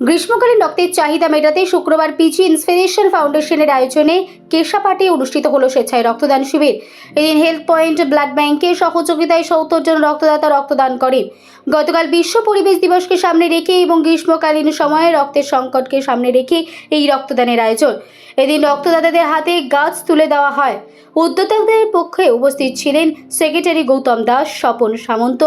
গ্রীষ্মকালীন রক্তের চাহিদা মেটাতে শুক্রবার পিজি ইন্সপিরেশন ফাউন্ডেশনের আয়োজনে কেশাপাটে অনুষ্ঠিত হলো স্বেচ্ছায় রক্তদান শিবির। এদিন হেলথ পয়েন্ট, ব্লাড ব্যাংকের সহযোগিতায় সত্তর জন রক্তদাতা রক্তদান করেন গতকাল বিশ্ব পরিবেশ দিবসকে সামনে রেখে এবং গ্রীষ্মকালীন সময়ে রক্তের সংকটকে সামনে রেখে এই রক্তদানের আয়োজন। এদিন রক্তদাতাদের হাতে গাছ তুলে দেওয়া হয়। উদ্যোক্তাদের পক্ষে উপস্থিত ছিলেন সেক্রেটারি গৌতম দাস, স্বপন সামন্ত,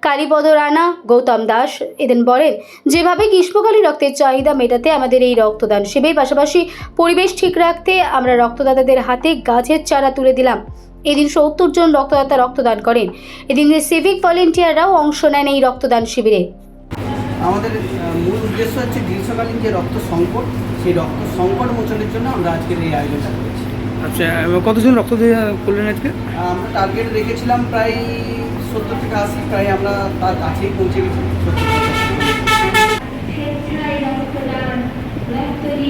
কালীপদ রানা, গৌতম দাস। এদিন বলেন, যেভাবে গ্রীষ্মকালীন রক্তের চাহিদা মেটাতে আমাদের এই রক্তদান শিবির পাশাপাশি পরিবেশ ঠিক রাখতে আমরা রক্তদাতাদের হাতে গাছের চারা তুলে দিলাম। এদিন সত্তর জন রক্তদাতা রক্তদান করেন। এদিন সিভিক ভলেন্টিয়াররাও অংশ নেন এই রক্তদান শিবিরে। আমাদের মূল উদ্দেশ্য হচ্ছে গ্রীষ্মকালীন যে রক্ত সংকট সেই রক্ত সংকট মোচনের জন্য আমরা আজকের এই আয়োজনটা করেছি। আচ্ছা কতজন রক্ত দিয়ে করলেন আজকে? আমরা টার্গেট রেখেছিলাম প্রায় সত্তর থেকে আশি প্রায় আমরা তার কাছেই পৌঁছে গেছি সত্তর স্বেচ্ছায় রক্তদান